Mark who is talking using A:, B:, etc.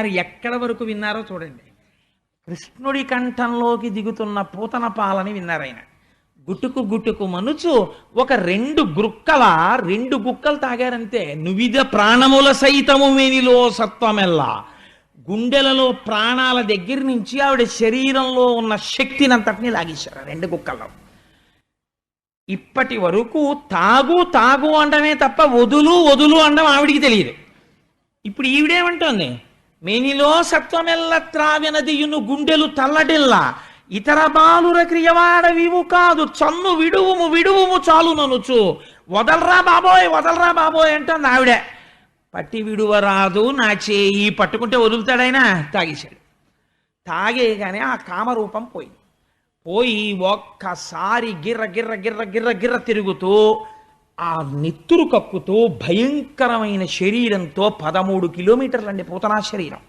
A: గారు ఎక్కడ వరకు విన్నారో చూడండి. కృష్ణుడి కంఠంలోకి దిగుతున్న పూతన పాలని విన్నారు ఆయన. గుట్టుకు గుట్టుకు మనుచు ఒక రెండు గుక్కల రెండు గుక్కలు తాగారంతే. నువిద ప్రాణముల సైతము మేనిలో సత్వమెల్లా. గుండెలలో ప్రాణాల దగ్గర నుంచి ఆవిడ శరీరంలో ఉన్న శక్తినంతటిని లాగేశారు రెండు గుక్కల్లో. ఇప్పటి వరకు తాగు తాగు అండమే తప్ప వదులు వదులు అండం ఆవిడికి తెలియదు. ఇప్పుడు ఈవిడేమంటోంది? మేనిలో సత్వమెల్ల త్రావినదియును గుండెలు తల్లడిల్లా. ఇతర బాలుర క్రియవాడవివు కాదు. చన్ను విడువుము విడువుము చాలు ననుచు వదలరా బాబోయ్ వదలరా బాబోయ్ అంటుంది ఆవిడే. పట్టి విడువరాదు నా చేయి పట్టుకుంటే వదులుతాడైనా? తాగేశాడు. తాగేయగానే ఆ కామరూపం పోయింది. పోయి ఒక్కసారి గిర్ర గిర్ర గిర్ర గిర్ర గిర్ర తిరుగుతూ ఆ నెత్తురు కప్పుతో భయంకరమైన శరీరంతో పదమూడు కిలోమీటర్లండి పూతనా శరీరం.